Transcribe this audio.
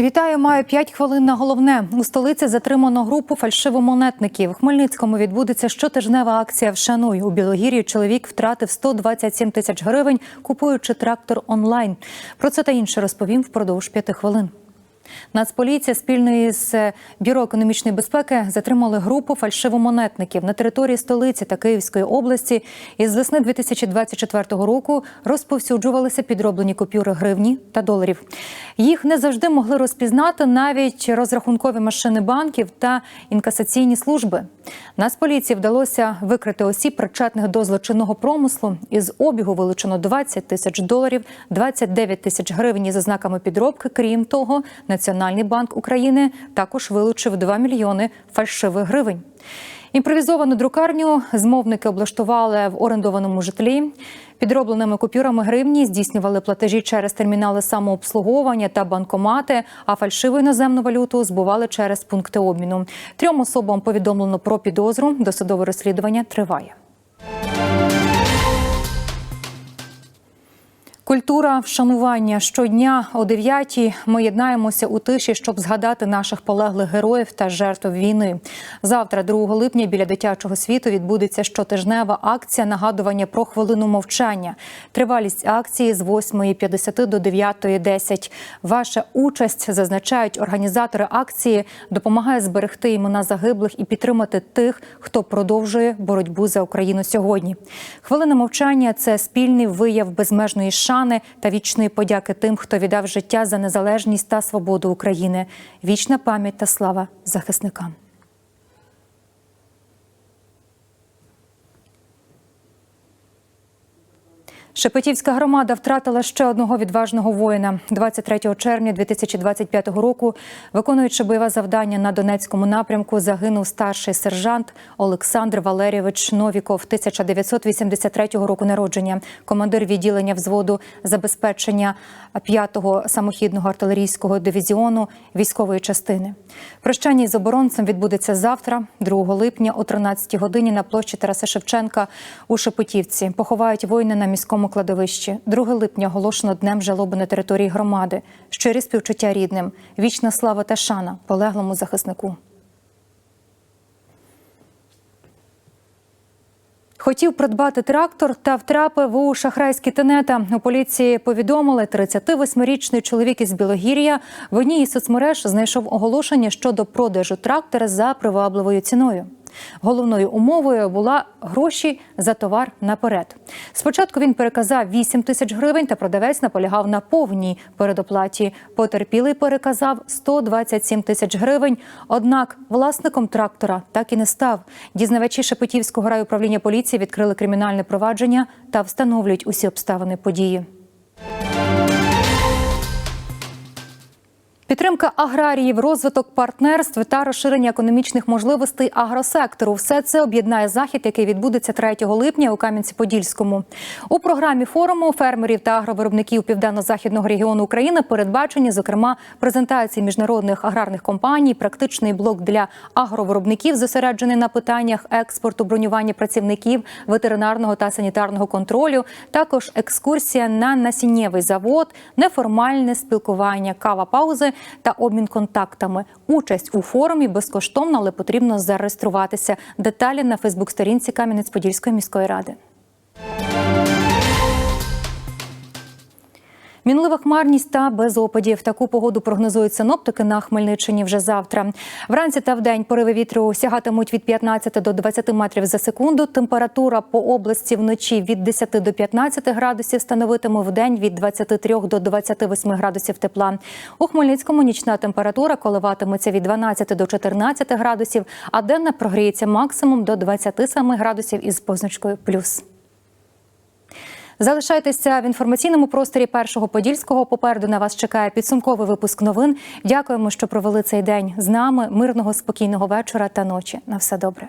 Вітаю, маю 5 хвилин на головне. У столиці затримано групу фальшивомонетників. В Хмельницькому відбудеться щотижнева акція «Вшануй». У Білогір'ї чоловік втратив 127 тисяч гривень, купуючи трактор онлайн. Про це та інше розповім впродовж п'яти хвилин. Нацполіція спільно з бюро економічної безпеки затримали групу фальшивомонетників на території столиці та Київської області. Із весни 2024 року розповсюджувалися підроблені купюри гривні та доларів. Їх не завжди могли розпізнати навіть розрахункові машини банків та інкасаційні служби. Нацполіції вдалося викрити осіб, причетних до злочинного промислу. Із обігу вилучено 20 тисяч доларів, 29 тисяч гривень за знаками підробки. Крім того, Національний банк України також вилучив 2 мільйони фальшивих гривень. Імпровізовану друкарню змовники облаштували в орендованому житлі. Підробленими купюрами гривні здійснювали платежі через термінали самообслуговування та банкомати, а фальшиву іноземну валюту збували через пункти обміну. Трьом особам повідомлено про підозру. Досудове розслідування триває. Культура вшанування щодня о 9-й Ми єднаємося у тиші, щоб згадати наших полеглих героїв та жертв війни. Завтра, 2 липня, біля дитячого світу відбудеться щотижнева акція нагадування про хвилину мовчання. Тривалість акції з 8.50 до 9.10. Ваша участь зазначають організатори акції, допомагає зберегти імена загиблих і підтримати тих, хто продовжує боротьбу за Україну сьогодні. Хвилина мовчання це спільний вияв безмежної шани та вічної подяки тим, хто віддав життя за незалежність та свободу України. Вічна пам'ять та слава захисникам. Шепетівська громада втратила ще одного відважного воїна 23 червня 2025 року. Виконуючи бойове завдання на Донецькому напрямку, загинув старший сержант Олександр Валерійович Новіков, 1983 року народження, командир відділення взводу забезпечення 5-го самохідного артилерійського дивізіону військової частини. Прощання із оборонцем відбудеться завтра, 2 липня, о 13 годині на площі Тараса Шевченка у Шепетівці. Поховають воїна на міському кладовищі. 2 липня оголошено днем жалоби на території громади. Щирі співчуття рідним, вічна слава та шана полеглому захиснику. Хотів придбати трактор та втрапив у шахрайські тенета. У поліції повідомили, 38-річний чоловік із Білогір'я в одній із соцмереж знайшов оголошення щодо продажу трактора за привабливою ціною. Головною умовою була гроші за товар наперед. Спочатку він переказав 8 тисяч гривень, та продавець наполягав на повній передоплаті. Потерпілий переказав 127 тисяч гривень. Однак власником трактора так і не став. Дізнавачі Шепетівського райуправління поліції відкрили кримінальне провадження та встановлюють усі обставини події. Підтримка аграріїв, розвиток партнерств та розширення економічних можливостей агросектору все це об'єднає захід, який відбудеться 3 липня у Кам'янці-Подільському. У програмі форуму фермерів та агровиробників південно-західного регіону України передбачені, зокрема, презентації міжнародних аграрних компаній, практичний блок для агровиробників, зосереджений на питаннях експорту, бронювання працівників, ветеринарного та санітарного контролю. Також екскурсія на насіннєвий завод, неформальне спілкування, кава паузи та обмін контактами. Участь у форумі безкоштовна, але потрібно зареєструватися. Деталі на Фейсбук-сторінці Кам'янець-Подільської міської ради. Мінлива хмарність та без опадів. Таку погоду прогнозують синоптики на Хмельниччині вже завтра. Вранці та вдень пориви вітру сягатимуть від 15 до 20 метрів за секунду. Температура по області вночі від 10 до 15 градусів становитиме в день від 23 до 28 градусів тепла. У Хмельницькому нічна температура коливатиметься від 12 до 14 градусів, а денна прогріється максимум до 27 градусів із позначкою плюс. Залишайтеся в інформаційному просторі першого подільського. Попереду на вас чекає підсумковий випуск новин. Дякуємо, що провели цей день з нами. Мирного, спокійного вечора та ночі. На все добре.